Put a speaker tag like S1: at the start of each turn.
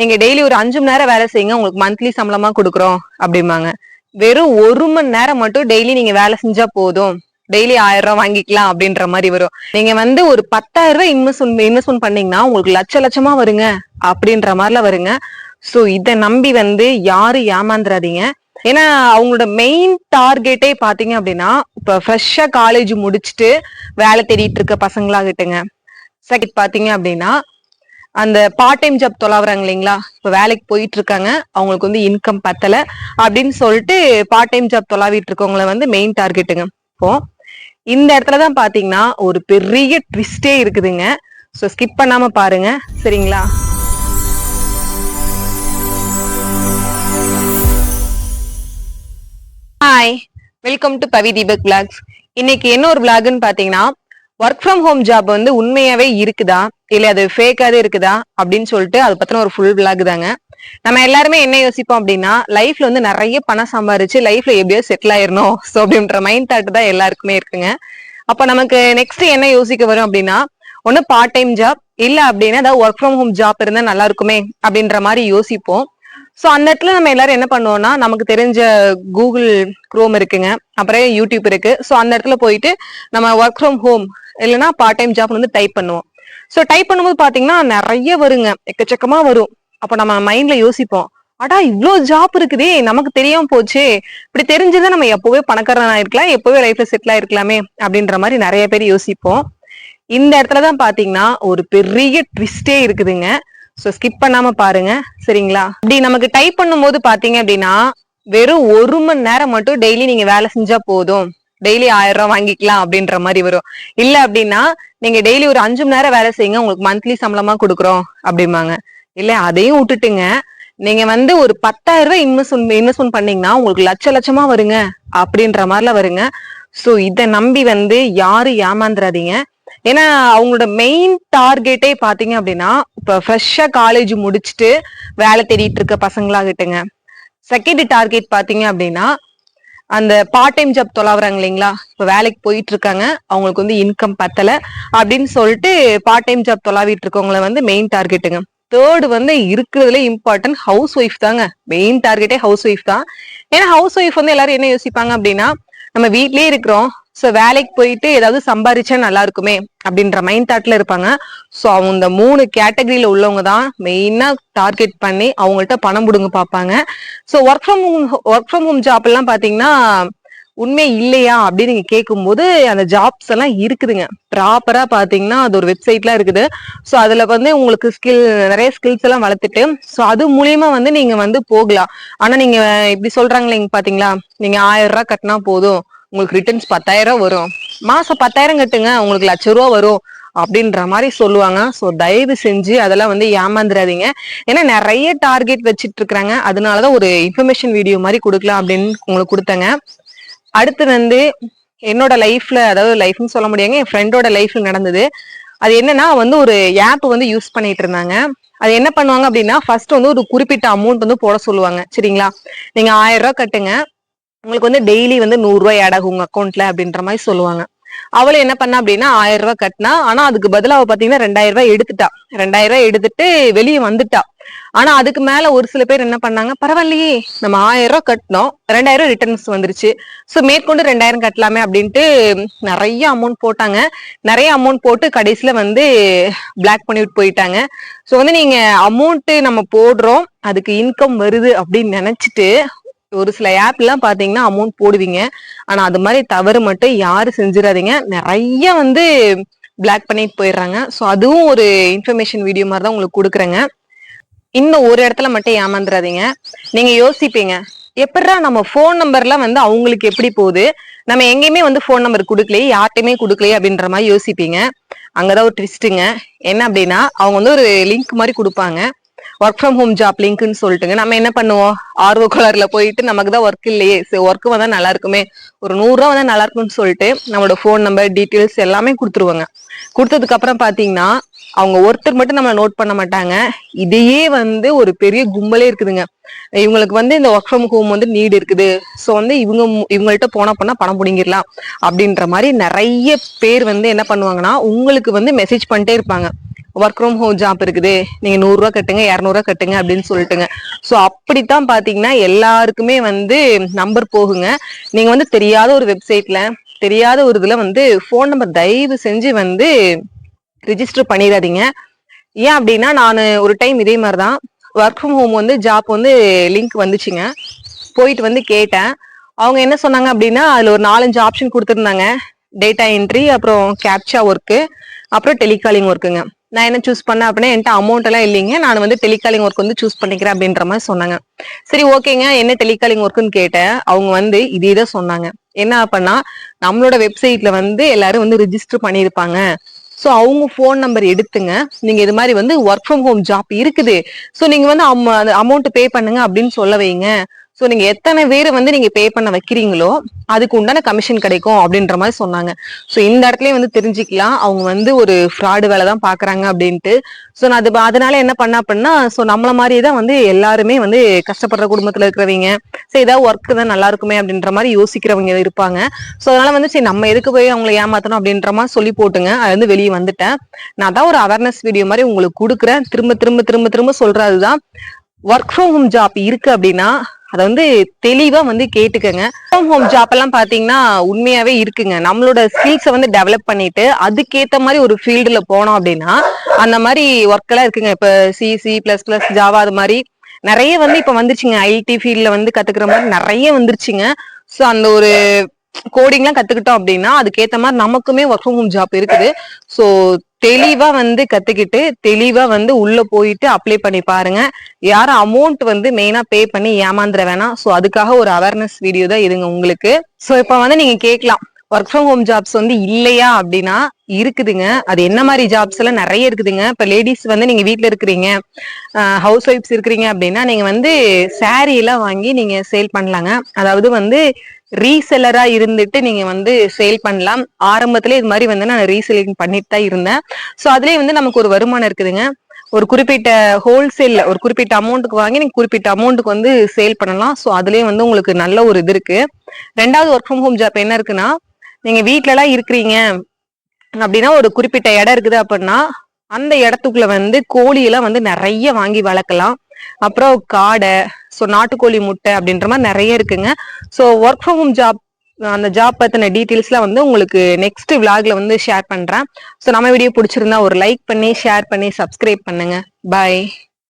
S1: நீங்க டெய்லி ஒரு அஞ்சு மணி நேரம் வேலை செய்யுங்க உங்களுக்கு மந்த்லி சம்பளமா கொடுக்குறோம் அப்படிம்பாங்க. வெறும் ஒரு மணி நேரம் மட்டும் டெய்லி நீங்க வேலை செஞ்சா போதும். டெய்லி ஆயிரம் ரூபாய் வாங்கிக்கலாம் அப்படின்ற மாதிரி வரும். நீங்க வந்து ஒரு பத்தாயிரம் ரூபாய் இன்வெஸ்ட் இன்வெஸ்ட்மெண்ட் பண்ணீங்கன்னா உங்களுக்கு லட்ச லட்சமா வருங்க அப்படின்ற மாதிரிலாம் வருங்க. சோ இதை நம்பி வந்து யாரும் ஏமாந்துடாதீங்க ஏன்னா அவங்களோட மெயின் டார்கெட்டே பாத்தீங்க அப்படின்னா இப்ப ஃப்ரெஷ்ஷா காலேஜ் முடிச்சுட்டு வேலை தேடிட்டு இருக்க பசங்களாகட்டுங்க. செகண்ட் பாத்தீங்க அப்படின்னா அந்த பார்ட் டைம் ஜாப் தொலாவுறாங்க இல்லைங்களா? இப்போ வேலைக்கு போயிட்டு இருக்காங்க. அவங்களுக்கு வந்து இன்கம் பத்தல. அப்படின்னு சொல்லிட்டு பார்ட் டைம் ஜாப் தொலாவிட்டு இருக்கவங்கள வந்து மெயின் டார்கெட்டுங்க இப்போ இந்த இடத்துல தான் பாத்தீங்கன்னா ஒரு பெரிய ட்விஸ்டே இருக்குதுங்க. ஸோ ஸ்கிப் பண்ணாம பாருங்க. சரிங்களா? Hi welcome to Pavi Deepak blogs இன்னைக்கு என்ன ஒரு பிளாக்னு பாத்தீங்கன்னா ஒர்க் ஃப்ரம் ஹோம் ஜாப் வந்து உண்மையாவே இருக்குதா? இல்ல அது ஃபேக்காவே இருக்குதா? அப்படின்னு சொல்லிட்டு அது பத்தின ஒரு ஃபுல் விளாக் தாங்க. நம்ம எல்லாருமே என்ன யோசிப்போம் அப்படின்னா லைஃப்ல வந்து நிறைய பணம் சம்பாரிச்சு லைஃப்ல எப்படியோ செட்டில் ஆயிரணும். ஸோ அப்படின்ற மைண்ட் தாட் தான் எல்லாருக்குமே இருக்குங்க. அப்ப நமக்கு நெக்ஸ்ட் என்ன யோசிக்க வரும் அப்படின்னா ஒன்னு பார்ட் டைம் ஜாப் இல்ல அப்படின்னா ஏதாவது ஒர்க் ஃப்ரம் ஹோம் ஜாப் இருந்தா நல்லா இருக்குமே அப்படின்ற மாதிரி யோசிப்போம். ஸோ அந்த இடத்துல நம்ம எல்லாரும் என்ன பண்ணுவோம்னா நமக்கு தெரிஞ்ச கூகுள் குரோம் இருக்குங்க. அப்புறம் யூடியூப் இருக்கு. ஸோ அந்த இடத்துல போயிட்டு நம்ம ஒர்க் ஃப்ரம் ஹோம் இல்லைன்னா பார்ட் டைம் ஜாப் வந்து டைப் பண்ணுவோம். ஸோ டைப் பண்ணும்போது பார்த்தீங்கன்னா நிறைய வருங்க. எக்கச்சக்கமா வரும். அப்போ நம்ம மைண்ட்ல யோசிப்போம். அடா இவ்வளோ ஜாப் இருக்குதே. நமக்கு தெரியாம போச்சே. இப்படி தெரிஞ்சதை நம்ம எப்பவே பணக்காரன் இருக்கலாம். எப்பவே லைஃப்ல செட்டில் ஆயிருக்கலாமே அப்படின்ற மாதிரி நிறைய பேர் யோசிப்போம். இந்த இடத்துல தான் பாத்தீங்கன்னா ஒரு பெரிய ட்விஸ்டே இருக்குதுங்க. ஸோ ஸ்கிப் பண்ணாம பாருங்க. சரிங்களா? அப்படி நமக்கு டைப் பண்ணும்போது பாத்தீங்க அப்படின்னா வெறும் ஒரு மணி நேரம் மட்டும் டெய்லி நீங்க வேலை செஞ்சா போதும். டெய்லி ஆயிரம் ரூபாய் வாங்கிக்கலாம் அப்படின்ற மாதிரி வரும். இல்ல அப்படின்னா நீங்க டெய்லி ஒரு அஞ்சு மணி நேரம் வேலை செய்யுங்க உங்களுக்கு மந்த்லி சம்பளமா கொடுக்குறோம் அப்படிம்பாங்க. இல்ல அதையும் விட்டுட்டுங்க. நீங்க வந்து ஒரு பத்தாயிரம் ரூபாய் இன்வெஸ்ட் இன்வெஸ்ட்மெண்ட் பண்ணீங்கன்னா உங்களுக்கு லட்ச லட்சமா வருங்க அப்படின்ற மாதிரிலாம் வருங்க. சோ இதை நம்பி வந்து யாரும் ஏமாந்துடாதீங்க ஏன்னா அவங்களோட மெயின் டார்கெட்டே பாத்தீங்க அப்படின்னா இப்ப ஃப்ரெஷ்ஷா காலேஜ் முடிச்சுட்டு வேலை தேடிட்டு இருக்க பசங்களாகட்டுங்க. செகண்ட் டார்கெட் பாத்தீங்க அப்படின்னா அந்த பார்ட் டைம் ஜாப் தொலாவுறாங்க இல்லைங்களா? இப்போ வேலைக்கு போயிட்டு இருக்காங்க. அவங்களுக்கு வந்து இன்கம் பத்தல. அப்படின்னு சொல்லிட்டு பார்ட் டைம் ஜாப் தொலாவிட்டு இருக்கவங்கள வந்து மெயின் டார்கெட்டுங்க தேர்டு வந்து இருக்கிறதுல இம்பார்ட்டன்ட் ஹவுஸ் ஒய்ஃப் தாங்க. மெயின் டார்கெட்டே ஹவுஸ் ஒய்ஃப் தான். ஏன்னா ஹவுஸ் ஒய்ஃப் வந்து எல்லாரும் என்ன யோசிப்பாங்க அப்படின்னா நம்ம வீட்லயே இருக்கிறோம். ஸோ வேலைக்கு போயிட்டு ஏதாவது சம்பாரிச்சா நல்லா இருக்குமே அப்படின்ற மைண்ட் தாட்ல இருப்பாங்க. ஸோ அவங்க இந்த மூணு கேட்டகரியில உள்ளவங்க தான் மெயினாக டார்கெட் பண்ணி அவங்கள்ட்ட பணம் கொடுங்க பார்ப்பாங்க. So work from home work from home job எல்லாம் பார்த்தீங்கன்னா உண்மை இல்லையா அப்படின்னு நீங்க கேட்கும்போது அந்த ஜாப்ஸ் எல்லாம் இருக்குதுங்க. ப்ராப்பரா பாத்தீங்கன்னா அது ஒரு வெப்சைட்லாம் இருக்குது. ஸோ அதுல வந்து உங்களுக்கு ஸ்கில் நிறைய ஸ்கில்ஸ் எல்லாம் வளர்த்துட்டு ஸோ அது மூலியமா வந்து நீங்க வந்து போகலாம். ஆனா நீங்க இப்படி சொல்றாங்களே பாத்தீங்களா நீங்க ஆயிரம் ரூபாய் கட்டினா போதும். உங்களுக்கு ரிட்டர்ன்ஸ் பத்தாயிரம் வரும். மாசம் பத்தாயிரம் கட்டுங்க உங்களுக்கு லட்ச ரூபா வரும் அப்படின்ற மாதிரி சொல்லுவாங்க. ஸோ தயவு செஞ்சு அதெல்லாம் வந்து ஏமாந்துடாதீங்க ஏன்னா நிறைய டார்கெட் வச்சுட்டு இருக்கிறாங்க அதனாலதான் ஒரு இன்ஃபர்மேஷன் வீடியோ மாதிரி கொடுக்கலாம் அப்படின்னு உங்களுக்கு கொடுத்தேங்க. அடுத்து வந்து என்னோட லைஃப்ல அதாவது லைஃப்னு சொல்ல முடியாங்க என் ஃப்ரெண்டோட லைஃப்ல நடந்தது. அது என்னன்னா வந்து ஒரு ஆப் வந்து யூஸ் பண்ணிட்டு இருந்தாங்க. அது என்ன பண்ணுவாங்க அப்படின்னா ஃபர்ஸ்ட் வந்து ஒரு குறிப்பிட்ட அமௌண்ட் வந்து போட சொல்லுவாங்க. சரிங்களா? நீங்க ஆயிரம் ரூபாய் கட்டுங்க. உங்களுக்கு வந்து டெய்லி வந்து நூறு ரூபாய் ஆட் ஆகும் உங்க அக்கௌண்ட்ல அப்படின்ற மாதிரி சொல்லுவாங்க. அவளும் என்ன பண்ணா அப்படின்னா ஆயிரம் ரூபாய் கட்டினா ஆனா அதுக்கு பதிலா அவ பாத்தீங்கன்னா ரெண்டாயிரம் ரூபாய் எடுத்துட்டா. ரெண்டாயிரம் ரூபாய் எடுத்துட்டு வெளியே வந்துட்டா. ஆனா அதுக்கு மேல ஒரு சில பேர் என்ன பண்ணாங்க பரவாயில்லையே நம்ம ஆயிரம் ரூபாய் கட்டினோம் ரெண்டாயிரம் ரூபாய் ரிட்டர்ன்ஸ் வந்துருச்சு. சோ மேற்கொண்டு ரெண்டாயிரம் கட்டலாமே அப்படின்ட்டு நிறைய அமௌண்ட் போட்டாங்க. நிறைய அமௌண்ட் போட்டு கடைசியில வந்து பிளாக் பண்ணிவிட்டு போயிட்டாங்க. சோ வந்து நீங்க அமௌண்ட் நம்ம போடுறோம் அதுக்கு இன்கம் வருது அப்படின்னு நினைச்சிட்டு ஒரு சில ஆப் எல்லாம் பாத்தீங்கன்னா அமௌண்ட் போடுவீங்க. ஆனா அது மாதிரி தவறு மட்டும் யாரும் செஞ்சிடாதீங்க. நிறைய வந்து பிளாக் பண்ணிட்டு போயிடுறாங்க. ஸோ அதுவும் ஒரு இன்ஃபர்மேஷன் வீடியோ மாதிரி தான் உங்களுக்கு கொடுக்குறேங்க. இன்னும் ஒரு இடத்துல மட்டும் ஏமாந்துடாதீங்க. நீங்க யோசிப்பீங்க எப்படா நம்ம ஃபோன் நம்பர்லாம் வந்து அவங்களுக்கு எப்படி போகுது? நம்ம எங்கேயுமே வந்து ஃபோன் நம்பர் கொடுக்கலையே யார்ட்டையுமே கொடுக்கலையே அப்படின்ற மாதிரி யோசிப்பீங்க. அங்கதான் ஒரு ட்விஸ்ட்டுங்க என்ன அப்படின்னா அவங்க வந்து ஒரு லிங்க் மாதிரி கொடுப்பாங்க. ஒர்க் ஃப்ரம் ஹோம் ஜாப் லிங்க்னு சொல்லிட்டுங்க. நம்ம என்ன பண்ணுவோம்? ஆர்வ கலர்ல போயிட்டு நமக்கு தான் ஒர்க் இல்லையே. சரி ஒர்க் வந்தா நல்லா இருக்குமே. ஒரு நூறுரூவா வந்தா நல்லா இருக்கும்னு சொல்லிட்டு நம்மளோட ஃபோன் நம்பர் டீட்டெயில்ஸ் எல்லாமே கொடுத்துருவாங்க. கொடுத்ததுக்கு அப்புறம் பாத்தீங்கன்னா அவங்க ஒருத்தர் மட்டும் நம்மளை நோட் பண்ண மாட்டாங்க. இதையே வந்து ஒரு பெரிய கும்பலே இருக்குதுங்க. இவங்களுக்கு வந்து இந்த ஒர்க் ஃப்ரம் ஹோம் வந்து நீடு இருக்குது. ஸோ வந்து இவங்க மு- இவங்கள்ட்ட போனா பண்ணா பணம் பிடிங்கிடலாம். அப்படின்ற மாதிரி நிறைய பேர் வந்து என்ன பண்ணுவாங்கன்னா உங்களுக்கு வந்து மெசேஜ் பண்ணிட்டே இருப்பாங்க. ஒர்க் ஃப்ரம் ஹோம் ஜாப் இருக்குது. நீங்க நூறுரூவா கட்டுங்க இரநூறுவா கட்டுங்க அப்படின்னு சொல்லிட்டுங்க. ஸோ அப்படித்தான் பாத்தீங்கன்னா எல்லாருக்குமே வந்து நம்பர் போகுங்க. நீங்க வந்து தெரியாத ஒரு வெப்சைட்ல தெரியாத ஒரு இதுல வந்து ஃபோன் நம்பர் தயவு செஞ்சு வந்து ரிஜிஸ்டர் பண்ணிடாதீங்க. ஏன் அப்படின்னா நான் ஒரு டைம் இதே மாதிரி தான் ஒர்க் ஃப்ரம் ஹோம் வந்து ஜாப் வந்து லிங்க் வந்துச்சுங்க. போயிட்டு வந்து கேட்டேன். அவங்க என்ன சொன்னாங்க அப்படின்னா அதில் ஒரு நாலஞ்சு ஆப்ஷன் கொடுத்துருந்தாங்க. டேட்டா என்ட்ரி அப்புறம் கேப்சா ஒர்க்கு அப்புறம் டெலிகாலிங் ஒர்க்குங்க நான் என்ன சூஸ் பண்ணேன் அப்படின்னா என்கிட்ட அமௌண்ட் எல்லாம் இல்லைங்க. நான் வந்து டெலிகாலிங் ஒர்க் வந்து சூஸ் பண்ணிக்கிறேன் அப்படின்ற மாதிரி சொன்னாங்க. சரி ஓகேங்க. என்ன டெலிகாலிங் ஒர்க்குன்னு கேட்டேன். அவங்க வந்து இதே தான் சொன்னாங்க. என்ன பண்ணா நம்மளோட வெப்சைட்ல வந்து எல்லாரும் வந்து ரிஜிஸ்டர் பண்ணியிருப்பாங்க. ஸோ அவங்க ஃபோன் நம்பர் எடுத்துங்க. நீங்கள் இது மாதிரி வந்து ஒர்க் ஃப்ரம் ஹோம் ஜாப் இருக்குது. ஸோ நீங்கள் வந்து அமௌண்ட் பே பண்ணுங்க அப்படின்னு சொல்ல வைங்க. ஸோ நீங்க எத்தனை பேர் வந்து நீங்க பே பண்ண வைக்கிறீங்களோ அதுக்கு உண்டான கமிஷன் கிடைக்கும் அப்படின்ற மாதிரி சொன்னாங்க. ஸோ இந்த இடத்துலயே வந்து தெரிஞ்சுக்கலாம். அவங்க வந்து ஒரு ஃப்ராடு வேலை தான் பாக்குறாங்க அப்படின்ட்டு. ஸோ நான் அது அதனால என்ன பண்ண அப்படின்னா ஸோ நம்மள மாதிரியே தான் வந்து எல்லாருமே வந்து கஷ்டப்படுற குடும்பத்துல இருக்கிறவங்க. சரி ஏதாவது ஒர்க் தான் நல்லா இருக்குமே அப்படின்ற மாதிரி யோசிக்கிறவங்க இருப்பாங்க. ஸோ அதனால வந்து சரி நம்ம எதுக்கு போய் அவங்களை ஏமாத்தணும் அப்படின்ற மாதிரி சொல்லி போட்டுங்க. அது வந்து வெளியே வந்துட்டேன். நான் தான் ஒரு அவேர்னஸ் வீடியோ மாதிரி உங்களுக்கு கொடுக்குறேன். திரும்ப திரும்ப திரும்ப திரும்ப சொல்றதுதான். ஒர்க் ஃப்ரம் ஹோம் ஜாப் இருக்கு அப்படின்னா அதை வந்து தெளிவா வந்து கேட்டுக்கங்க. ஹோம் ஹோம் ஜாப் எல்லாம் பாத்தீங்கன்னா உண்மையாவே இருக்குங்க. நம்மளோட ஸ்கில்ஸை வந்து டெவலப் பண்ணிட்டு அதுக்கேத்த மாதிரி ஒரு ஃபீல்டுல போனோம் அப்படின்னா அந்த மாதிரி ஒர்க் எல்லாம் இருக்குங்க. இப்ப சிசி பிளஸ் பிளஸ் ஜாவா அது மாதிரி நிறைய வந்து இப்ப வந்துருச்சுங்க. ஐடி ஃபீல்ட்ல வந்து கத்துக்கிற மாதிரி நிறைய வந்துருச்சுங்க. ஸோ அந்த ஒரு கோடிங்லாம் கத்துக்கிட்டோம் அப்படின்னா அதுக்கேத்த மாதிரி நமக்குமே ஒர்க் ஃப்ரம் ஹோம் ஜாப் இருக்குது. ஸோ தெளிவா வந்து கத்துக்கிட்டு தெளிவா வந்து உள்ள போயிட்டு அப்ளை பண்ணி பாருங்க. யாரும் அமௌண்ட் வந்து மெயினா பே பண்ணி ஏமாந்துட வேணாம். ஸோ அதுக்காக ஒரு அவேர்னஸ் வீடியோ தான் இதுங்க உங்களுக்கு. ஸோ இப்போ வந்து நீங்க கேட்கலாம். ஒர்க் ஃப்ரம் ஹோம் ஜாப்ஸ் வந்து இல்லையா அப்படின்னா இருக்குதுங்க. அது என்ன மாதிரி ஜாப்ஸ் எல்லாம் நிறைய இருக்குதுங்க. இப்ப லேடிஸ் வந்து நீங்க வீட்டில் இருக்கிறீங்க ஹவுஸ் ஒய்ஃப்ஸ் இருக்கிறீங்க அப்படின்னா நீங்க வந்து சாரி எல்லாம் வாங்கி நீங்க சேல் பண்ணலாங்க. அதாவது வந்து ரீசெல்லரா இருந்துட்டு நீங்க வந்து சேல் பண்ணலாம். ஆரம்பத்துல இது மாதிரி வந்து நான் ரீசெல்லிங் பண்ணிட்டு தான் இருந்தேன். ஸோ அதுலயே வந்து நமக்கு ஒரு வருமானம் இருக்குதுங்க. ஒரு குறிப்பிட்ட ஹோல்சேல்ல ஒரு குறிப்பிட்ட அமௌண்ட்டுக்கு வாங்கி நீங்க குறிப்பிட்ட அமௌண்ட்டுக்கு வந்து சேல் பண்ணலாம். ஸோ அதுலயே வந்து உங்களுக்கு நல்ல ஒரு இது இருக்கு. ரெண்டாவது ஒர்க் ஃப்ரம் ஹோம் ஜாப் என்ன இருக்குன்னா நீங்க வீட்டுல எல்லாம் இருக்கிறீங்க அப்படின்னா ஒரு குறிப்பிட்ட இடம் இருக்குது அப்படின்னா அந்த இடத்துக்குள்ள வந்து கோழியெல்லாம் வந்து நிறைய வாங்கி வளர்க்கலாம். அப்புறம் காடை ஸோ நாட்டுக்கோழி முட்டை அப்படின்ற மாதிரி நிறைய இருக்குங்க. So work from home job அந்த ஜாப் பத்தின டீட்டெயில்ஸ்லாம் வந்து உங்களுக்கு நெக்ஸ்ட் விளாக்ல வந்து ஷேர் பண்றேன். ஸோ நம்ம வீடியோ பிடிச்சிருந்தா ஒரு லைக் பண்ணி ஷேர் பண்ணி சப்ஸ்கிரைப் பண்ணுங்க. பாய்